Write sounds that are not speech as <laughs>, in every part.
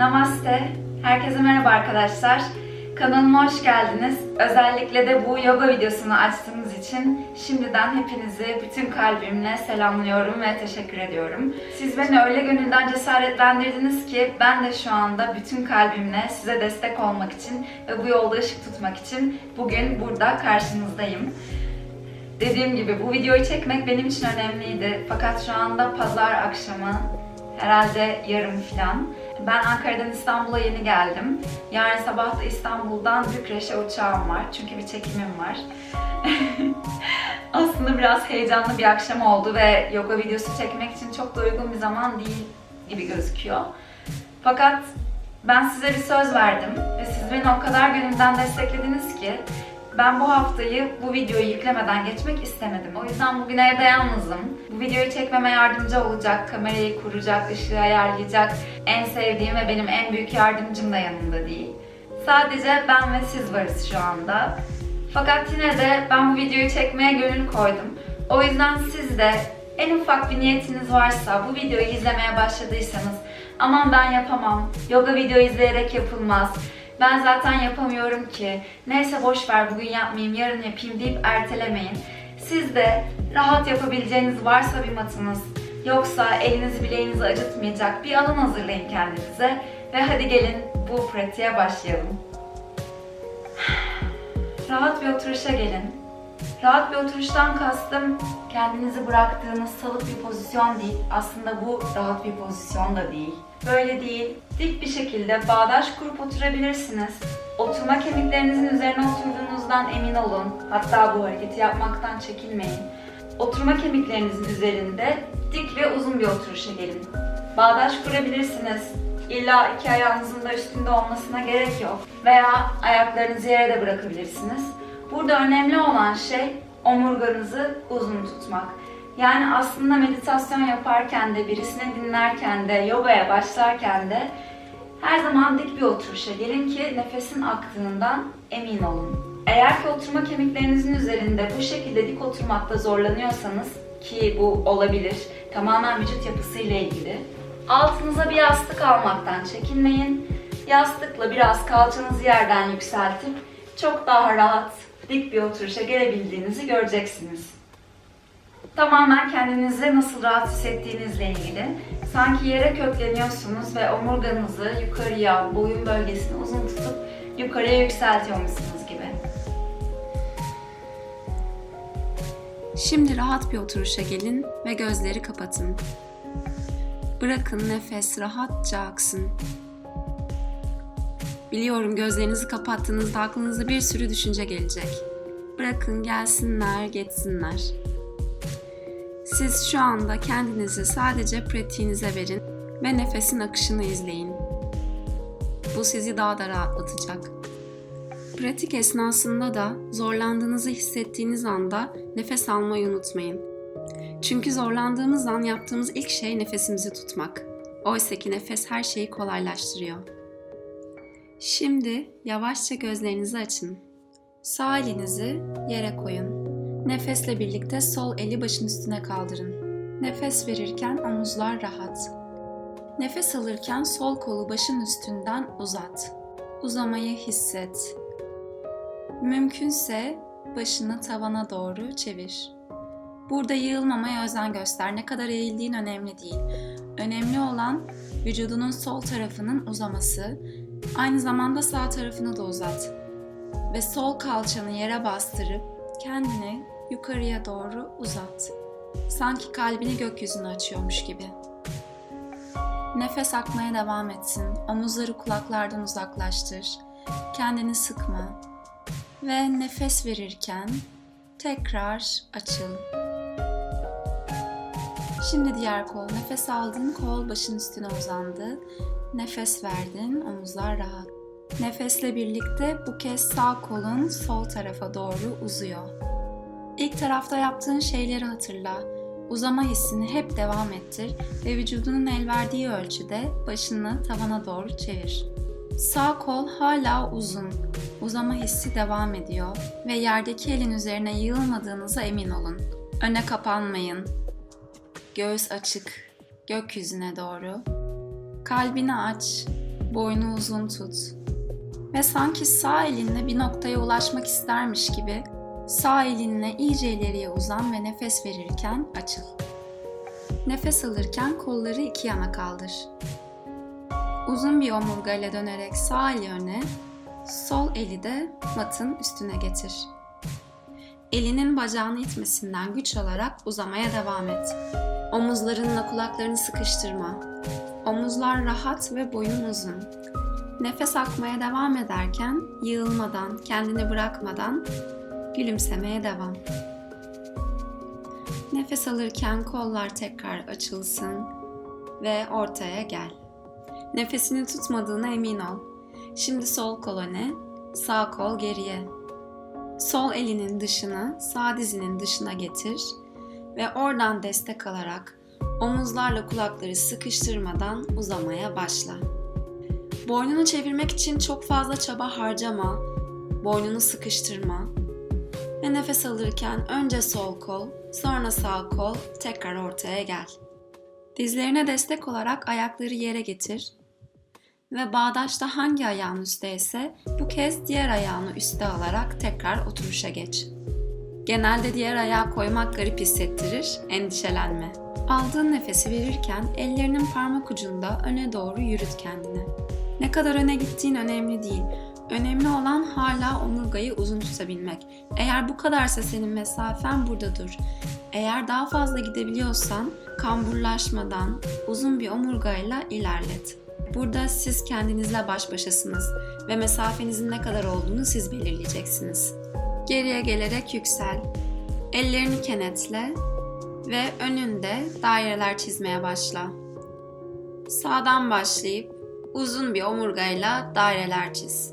Namaste. Herkese merhaba arkadaşlar. Kanalıma hoş geldiniz. Özellikle de bu yoga videosunu açtığınız için şimdiden hepinizi bütün kalbimle selamlıyorum ve teşekkür ediyorum. Siz beni öyle gönülden cesaretlendirdiniz ki ben de şu anda bütün kalbimle size destek olmak için ve bu yolda ışık tutmak için bugün burada karşınızdayım. Dediğim gibi bu videoyu çekmek benim için önemliydi. Fakat şu anda pazar akşamı herhalde yarım falan. Ben Ankara'dan İstanbul'a yeni geldim. Yarın sabah da İstanbul'dan Bükreş'e uçağım var. Çünkü bir çekimim var. <laughs> Aslında biraz heyecanlı bir akşam oldu ve yoga videosu çekmek için çok da uygun bir zaman değil gibi gözüküyor. Fakat ben size bir söz verdim ve siz beni o kadar gönülden desteklediniz ki ben bu haftayı bu videoyu yüklemeden geçmek istemedim. O yüzden bugün evde yalnızım. Bu videoyu çekmeme yardımcı olacak, kamerayı kuracak, ışığı ayarlayacak en sevdiğim ve benim en büyük yardımcım da yanımda değil. Sadece ben ve siz varız şu anda. Fakat yine de ben bu videoyu çekmeye gönül koydum. O yüzden siz de en ufak bir niyetiniz varsa, bu videoyu izlemeye başladıysanız aman ben yapamam, yoga video izleyerek yapılmaz, ben zaten yapamıyorum ki. Neyse boş ver bugün yapmayayım, yarın yapayım deyip ertelemeyin. Siz de rahat yapabileceğiniz varsa bir matınız, yoksa elinizi bileğinizi acıtmayacak bir alan hazırlayın kendinize ve hadi gelin bu pratiğe başlayalım. <sighs> Rahat bir oturuşa gelin. Rahat bir oturuştan kastım kendinizi bıraktığınız salık bir pozisyon değil. Aslında bu rahat bir pozisyon da değil. Böyle değil. Dik bir şekilde bağdaş kurup oturabilirsiniz. Oturma kemiklerinizin üzerine oturduğunuzdan emin olun. Hatta bu hareketi yapmaktan çekinmeyin. Oturma kemiklerinizin üzerinde dik ve uzun bir oturuşa gelin. Bağdaş kurabilirsiniz. İlla iki ayağınızın da üstünde olmasına gerek yok. Veya ayaklarınızı yere de bırakabilirsiniz. Burada önemli olan şey omurganızı uzun tutmak. Yani aslında meditasyon yaparken de, birisini dinlerken de, yogaya başlarken de her zaman dik bir oturuşa gelin ki nefesin aktığından emin olun. Eğer ki oturma kemiklerinizin üzerinde bu şekilde dik oturmakta zorlanıyorsanız ki bu olabilir, tamamen vücut yapısıyla ilgili. Altınıza bir yastık almaktan çekinmeyin. Yastıkla biraz kalçanızı yerden yükseltip çok daha rahat, dik bir oturuşa gelebildiğinizi göreceksiniz. Tamamen kendinizi nasıl rahat hissettiğinizle ilgili. Sanki yere kökleniyorsunuz ve omurganızı yukarıya, boyun bölgesini uzun tutup yukarıya yükseltiyormuşsunuz gibi. Şimdi rahat bir oturuşa gelin ve gözleri kapatın. Bırakın nefes rahatça aksın. Biliyorum gözlerinizi kapattığınızda aklınıza bir sürü düşünce gelecek. Bırakın gelsinler, geçsinler. Siz şu anda kendinizi sadece pratiğinize verin ve nefesin akışını izleyin. Bu sizi daha da rahatlatacak. Pratik esnasında da zorlandığınızı hissettiğiniz anda nefes almayı unutmayın. Çünkü zorlandığımız an yaptığımız ilk şey nefesimizi tutmak. Oysa ki nefes her şeyi kolaylaştırıyor. Şimdi yavaşça gözlerinizi açın. Sağ elinizi yere koyun. Nefesle birlikte sol eli başın üstüne kaldırın. Nefes verirken omuzlar rahat. Nefes alırken sol kolu başın üstünden uzat. Uzamayı hisset. Mümkünse başını tavana doğru çevir. Burada yığılmamaya özen göster. Ne kadar eğildiğin önemli değil. Önemli olan vücudunun sol tarafının uzaması. Aynı zamanda sağ tarafını da uzat. Ve sol kalçanı yere bastırıp kendini yukarıya doğru uzat. Sanki kalbini gökyüzüne açıyormuş gibi. Nefes akmaya devam etsin. Omuzları kulaklardan uzaklaştır. Kendini sıkma. Ve nefes verirken tekrar açıl. Şimdi diğer kol. Nefes aldın, kol başın üstüne uzandı. Nefes verdin, omuzlar rahat. Nefesle birlikte bu kez sağ kolun sol tarafa doğru uzuyor. İlk tarafta yaptığın şeyleri hatırla. Uzama hissini hep devam ettir ve vücudunun el verdiği ölçüde başını tavana doğru çevir. Sağ kol hala uzun. Uzama hissi devam ediyor ve yerdeki elin üzerine yığılmadığınıza emin olun. Öne kapanmayın. Göğüs açık, gökyüzüne doğru. Kalbini aç. Boynu uzun tut. Ve sanki sağ elinle bir noktaya ulaşmak istermiş gibi sağ elinle iyice ileriye uzan ve nefes verirken açıl. Nefes alırken kolları iki yana kaldır. Uzun bir omurga ile dönerek sağ eli öne, sol eli de matın üstüne getir. Elinin bacağını itmesinden güç alarak uzamaya devam et. Omuzlarınla kulaklarını sıkıştırma. Omuzlar rahat ve boyun uzun. Nefes akmaya devam ederken yığılmadan, kendini bırakmadan gülümsemeye devam. Nefes alırken kollar tekrar açılsın ve ortaya gel. Nefesini tutmadığına emin ol. Şimdi sol kol öne, sağ kol geriye. Sol elinin dışını sağ dizinin dışına getir ve oradan destek alarak omuzlarla kulakları sıkıştırmadan uzamaya başla. Boynunu çevirmek için çok fazla çaba harcama. Boynunu sıkıştırma. Ve nefes alırken önce sol kol, sonra sağ kol tekrar ortaya gel. Dizlerine destek olarak ayakları yere getir ve bağdaşta hangi ayağın üstteyse bu kez diğer ayağını üste alarak tekrar oturuşa geç. Genelde diğer ayağı koymak garip hissettirir, endişelenme. Aldığın nefesi verirken ellerinin parmak ucunda öne doğru yürüt kendini. Ne kadar öne gittiğin önemli değil. Önemli olan hala omurgayı uzun tutabilmek. Eğer bu kadarsa senin mesafen burada dur. Eğer daha fazla gidebiliyorsan kamburlaşmadan uzun bir omurgayla ilerlet. Burada siz kendinizle baş başasınız ve mesafenizin ne kadar olduğunu siz belirleyeceksiniz. Geriye gelerek yüksel. Ellerini kenetle ve önünde daireler çizmeye başla. Sağdan başlayıp uzun bir omurgayla daireler çiz.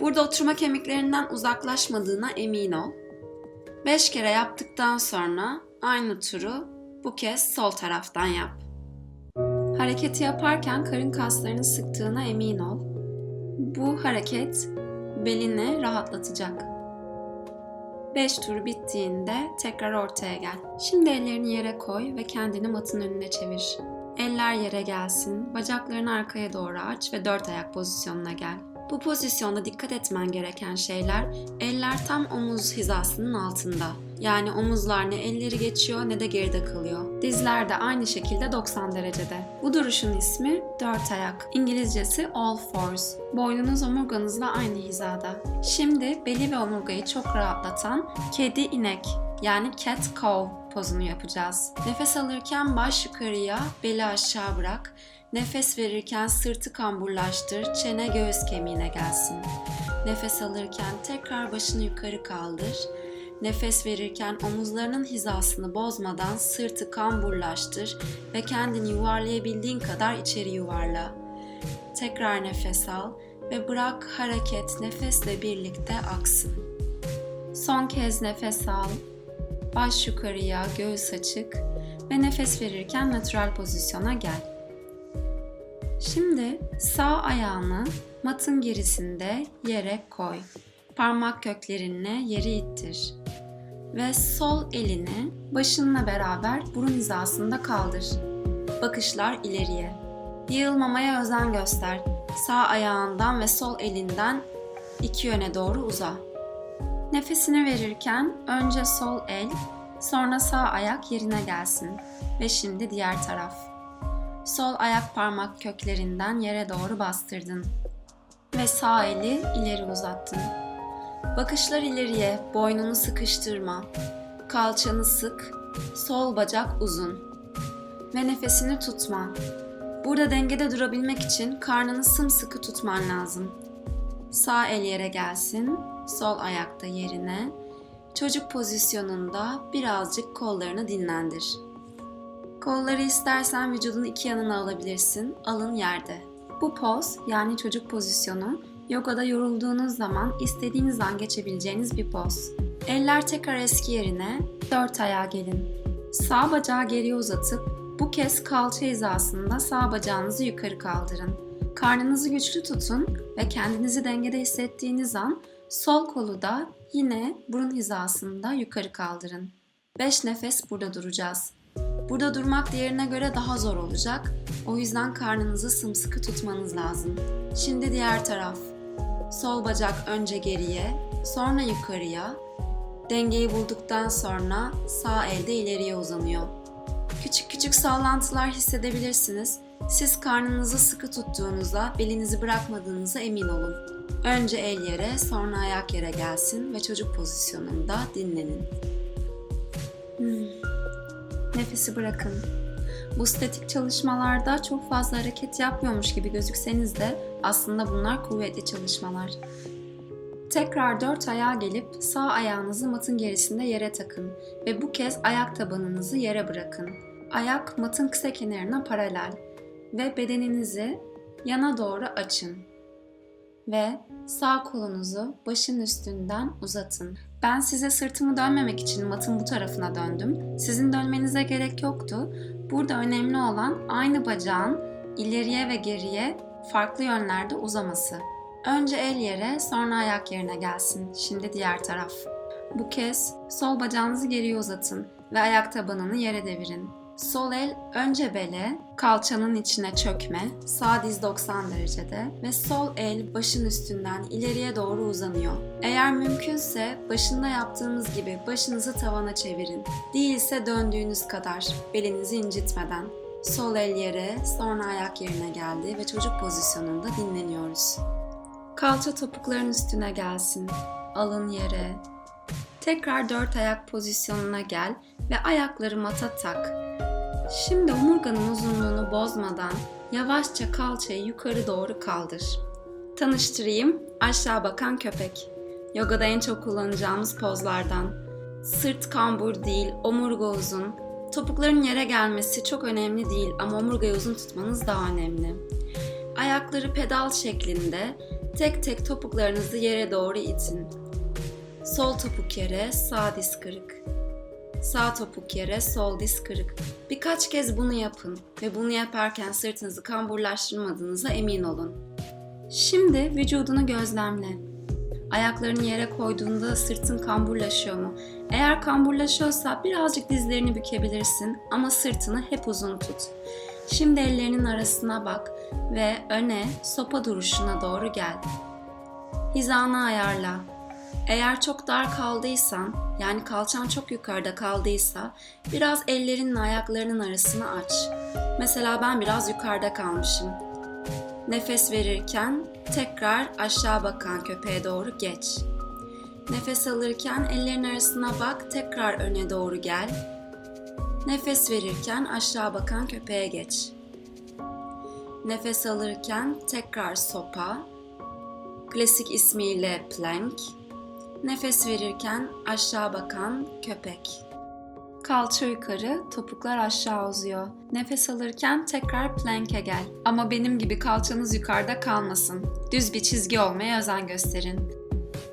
Burada oturma kemiklerinden uzaklaşmadığına emin ol. 5 kere yaptıktan sonra aynı turu bu kez sol taraftan yap. Hareketi yaparken karın kaslarını sıktığına emin ol. Bu hareket belini rahatlatacak. 5 tur bittiğinde tekrar ortaya gel. Şimdi ellerini yere koy ve kendini matın önüne çevir. Eller yere gelsin, bacaklarını arkaya doğru aç ve dört ayak pozisyonuna gel. Bu pozisyonda dikkat etmen gereken şeyler eller tam omuz hizasının altında. Yani omuzlar ne elleri geçiyor ne de geride kalıyor. Dizler de aynı şekilde 90 derecede. Bu duruşun ismi dört ayak. İngilizcesi all fours. Boynunuz omurganızla aynı hizada. Şimdi beli ve omurgayı çok rahatlatan kedi inek yani cat cow pozunu yapacağız. Nefes alırken baş yukarıya, beli aşağı bırak. Nefes verirken sırtı kamburlaştır, çene göğüs kemiğine gelsin. Nefes alırken tekrar başını yukarı kaldır. Nefes verirken omuzlarının hizasını bozmadan sırtı kamburlaştır ve kendini yuvarlayabildiğin kadar içeri yuvarla. Tekrar nefes al ve bırak hareket nefesle birlikte aksın. Son kez nefes al. Baş yukarıya, göğüs açık ve nefes verirken natural pozisyona gel. Şimdi sağ ayağını matın gerisinde yere koy. Parmak köklerinle yeri ittir. Ve sol elini başınla beraber burun hizasında kaldır. Bakışlar ileriye. Yığılmamaya özen göster. Sağ ayağından ve sol elinden iki yöne doğru uza. Nefesini verirken önce sol el, sonra sağ ayak yerine gelsin ve şimdi diğer taraf. Sol ayak parmak köklerinden yere doğru bastırdın ve sağ eli ileri uzattın. Bakışlar ileriye, boynunu sıkıştırma. Kalçanı sık, sol bacak uzun. Ve nefesini tutma. Burada dengede durabilmek için karnını sımsıkı tutman lazım. Sağ el yere gelsin, sol ayakta yerine. Çocuk pozisyonunda birazcık kollarını dinlendir. Kolları istersen vücudun iki yanına alabilirsin, alın yerde. Bu poz yani çocuk pozisyonu yogada yorulduğunuz zaman istediğiniz an geçebileceğiniz bir poz. Eller tekrar eski yerine, dört ayağa gelin. Sağ bacağı geriye uzatıp bu kez kalça hizasında sağ bacağınızı yukarı kaldırın. Karnınızı güçlü tutun ve kendinizi dengede hissettiğiniz an sol kolu da yine burun hizasında yukarı kaldırın. 5 nefes burada duracağız. Burada durmak diğerine göre daha zor olacak O yüzden karnınızı sımsıkı tutmanız lazım. Şimdi diğer taraf. Sol bacak önce geriye, sonra yukarıya. Dengeyi bulduktan sonra sağ elde ileriye uzanıyor. Küçük küçük sallantılar hissedebilirsiniz. Siz karnınızı sıkı tuttuğunuzda belinizi bırakmadığınıza emin olun. Önce el yere, sonra ayak yere gelsin ve çocuk pozisyonunda dinlenin. Hmm. Nefesi bırakın. Bu statik çalışmalarda çok fazla hareket yapmıyormuş gibi gözükseniz de aslında bunlar kuvvetli çalışmalar. Tekrar dört ayağa gelip sağ ayağınızı matın gerisinde yere takın ve bu kez ayak tabanınızı yere bırakın. Ayak matın kısa kenarına paralel ve bedeninizi yana doğru açın. Ve sağ kolunuzu başın üstünden uzatın. Ben size sırtımı dönmemek için matın bu tarafına döndüm. Sizin dönmenize gerek yoktu. Burada önemli olan aynı bacağın ileriye ve geriye farklı yönlerde uzaması. Önce el yere, sonra ayak yerine gelsin. Şimdi diğer taraf. Bu kez sol bacağınızı geriye uzatın ve ayak tabanını yere devirin. Sol el önce bele, kalçanın içine çökme, sağ diz 90 derecede ve sol el başın üstünden ileriye doğru uzanıyor. Eğer mümkünse başında yaptığımız gibi başınızı tavana çevirin. Değilse döndüğünüz kadar, belinizi incitmeden. Sol el yere, sonra ayak yerine geldi ve çocuk pozisyonunda dinleniyoruz. Kalça topukların üstüne gelsin. Alın yere. Tekrar dört ayak pozisyonuna gel ve ayakları mata tak. Şimdi omurganın uzunluğunu bozmadan yavaşça kalçayı yukarı doğru kaldır. Tanıştırayım, aşağı bakan köpek. Yogada en çok kullanacağımız pozlardan. Sırt kambur değil, omurga uzun. Topukların yere gelmesi çok önemli değil ama omurgayı uzun tutmanız daha önemli. Ayakları pedal şeklinde tek tek topuklarınızı yere doğru itin. Sol topuk yere, sağ diz kırık. Sağ topuk yere, sol diz kırık. Birkaç kez bunu yapın ve bunu yaparken sırtınızı kamburlaştırmadığınıza emin olun. Şimdi vücudunu gözlemle. Ayaklarını yere koyduğunda sırtın kamburlaşıyor mu? Eğer kamburlaşıyorsa birazcık dizlerini bükebilirsin ama sırtını hep uzun tut. Şimdi ellerinin arasına bak ve öne sopa duruşuna doğru gel. Hizanı ayarla. Eğer çok dar kaldıysan, yani kalçan çok yukarıda kaldıysa, biraz ellerinle ayaklarının arasını aç. Mesela ben biraz yukarıda kalmışım. Nefes verirken tekrar aşağı bakan köpeğe doğru geç. Nefes alırken ellerin arasına bak, tekrar öne doğru gel. Nefes verirken aşağı bakan köpeğe geç. Nefes alırken tekrar sopa, klasik ismiyle plank. Nefes verirken aşağı bakan köpek. Kalça yukarı, topuklar aşağı uzuyor. Nefes alırken tekrar plank'e gel. Ama benim gibi kalçanız yukarıda kalmasın. Düz bir çizgi olmaya özen gösterin.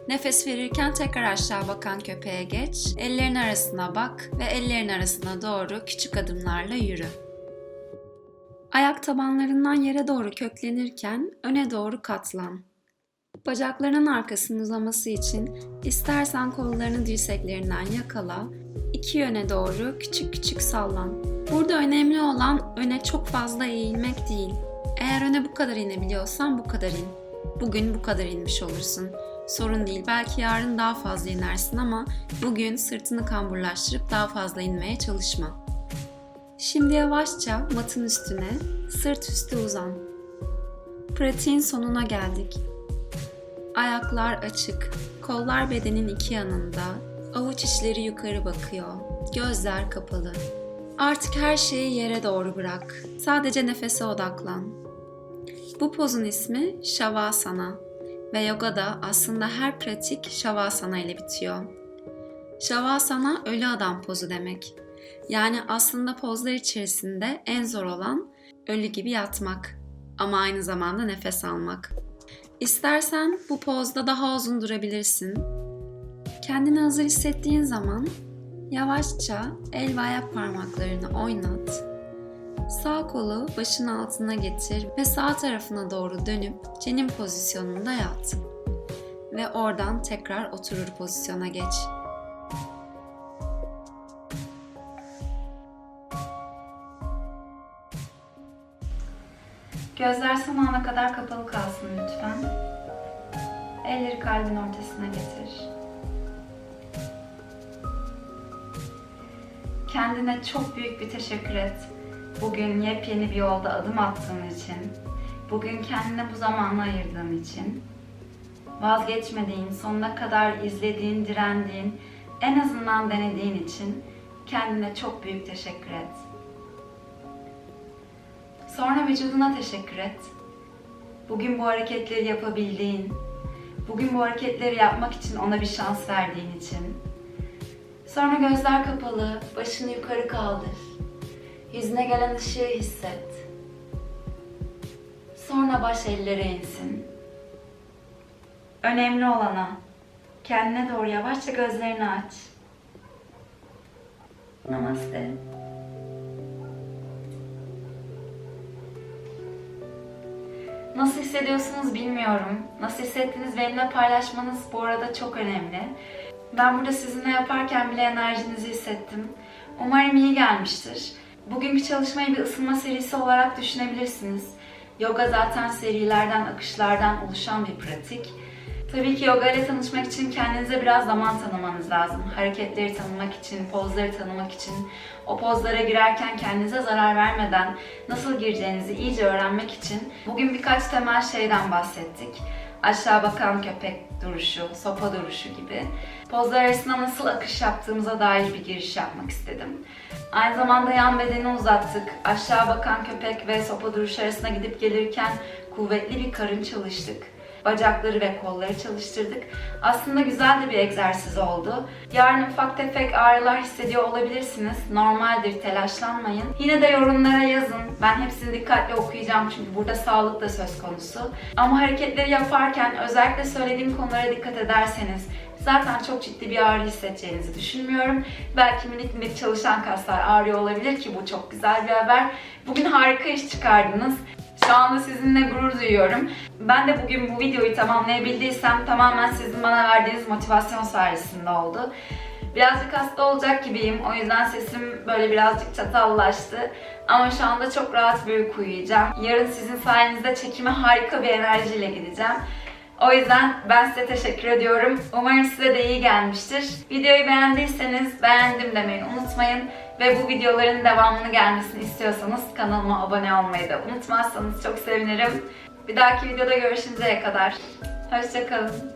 Nefes verirken tekrar aşağı bakan köpeğe geç. Ellerin arasına bak ve ellerin arasına doğru küçük adımlarla yürü. Ayak tabanlarından yere doğru köklenirken öne doğru katlan. Bacaklarının arkasının uzaması için istersen kollarını dirseklerinden yakala, iki yöne doğru küçük küçük sallan. Burada önemli olan öne çok fazla eğilmek değil. Eğer öne bu kadar inebiliyorsan bu kadar in. Bugün bu kadar inmiş olursun. Sorun değil. Belki yarın daha fazla inersin ama bugün sırtını kamburlaştırıp daha fazla inmeye çalışma. Şimdi yavaşça matın üstüne sırt üstü uzan. Pratiğin sonuna geldik. Ayaklar açık, kollar bedenin iki yanında, avuç içleri yukarı bakıyor, gözler kapalı. Artık her şeyi yere doğru bırak. Sadece nefese odaklan. Bu pozun ismi Shavasana ve yogada aslında her pratik Shavasana ile bitiyor. Shavasana ölü adam pozu demek. Yani aslında pozlar içerisinde en zor olan ölü gibi yatmak ama aynı zamanda nefes almak. İstersen bu pozda daha uzun durabilirsin. Kendini hazır hissettiğin zaman yavaşça el ve ayak parmaklarını oynat. Sağ kolu başın altına getir ve sağ tarafına doğru dönüp cenin pozisyonunda yat. Ve oradan tekrar oturur pozisyona geç. Gözler son ana kadar kapalı kalsın lütfen. Elleri kalbin ortasına getir. Kendine çok büyük bir teşekkür et. Bugün yepyeni bir yolda adım attığın için, bugün kendine bu zamanı ayırdığın için, vazgeçmediğin, sonuna kadar izlediğin, direndiğin, en azından denediğin için kendine çok büyük teşekkür et. Sonra vücuduna teşekkür et. Bugün bu hareketleri yapabildiğin, bugün bu hareketleri yapmak için ona bir şans verdiğin için. Sonra gözler kapalı, başını yukarı kaldır. Yüzüne gelen ışığı hisset. Sonra baş ellere insin. Önemli olana kendine doğru yavaşça gözlerini aç. Namaste. Nasıl hissediyorsunuz bilmiyorum. Nasıl hissettiğiniz benimle paylaşmanız bu arada çok önemli. Ben burada sizinle yaparken bile enerjinizi hissettim. Umarım iyi gelmiştir. Bugünkü çalışmayı bir ısınma serisi olarak düşünebilirsiniz. Yoga zaten serilerden, akışlardan oluşan bir pratik. Tabii ki yoga ile tanışmak için kendinize biraz zaman tanımanız lazım. Hareketleri tanımak için, pozları tanımak için, o pozlara girerken kendinize zarar vermeden nasıl gireceğinizi iyice öğrenmek için bugün birkaç temel şeyden bahsettik. Aşağı bakan köpek duruşu, sopa duruşu gibi. Pozlar arasında nasıl akış yaptığımıza dair bir giriş yapmak istedim. Aynı zamanda yan bedeni uzattık. Aşağı bakan köpek ve sopa duruşu arasında gidip gelirken kuvvetli bir karın çalıştık bacakları ve kolları çalıştırdık. Aslında güzel de bir egzersiz oldu. Yarın ufak tefek ağrılar hissediyor olabilirsiniz. Normaldir, telaşlanmayın. Yine de yorumlara yazın. Ben hepsini dikkatli okuyacağım çünkü burada sağlık da söz konusu. Ama hareketleri yaparken özellikle söylediğim konulara dikkat ederseniz zaten çok ciddi bir ağrı hissedeceğinizi düşünmüyorum. Belki minik minik çalışan kaslar ağrıyor olabilir ki bu çok güzel bir haber. Bugün harika iş çıkardınız. Şu anda sizinle gurur duyuyorum. Ben de bugün bu videoyu tamamlayabildiysem tamamen sizin bana verdiğiniz motivasyon sayesinde oldu. Birazcık hasta olacak gibiyim. O yüzden sesim böyle birazcık çatallaştı. Ama şu anda çok rahat bir uyku uyuyacağım. Yarın sizin sayenizde çekime harika bir enerjiyle gideceğim. O yüzden ben size teşekkür ediyorum. Umarım size de iyi gelmiştir. Videoyu beğendiyseniz beğendim demeyi unutmayın. Ve bu videoların devamını gelmesini istiyorsanız kanalıma abone olmayı da unutmazsanız çok sevinirim. Bir dahaki videoda görüşünceye kadar. Hoşçakalın.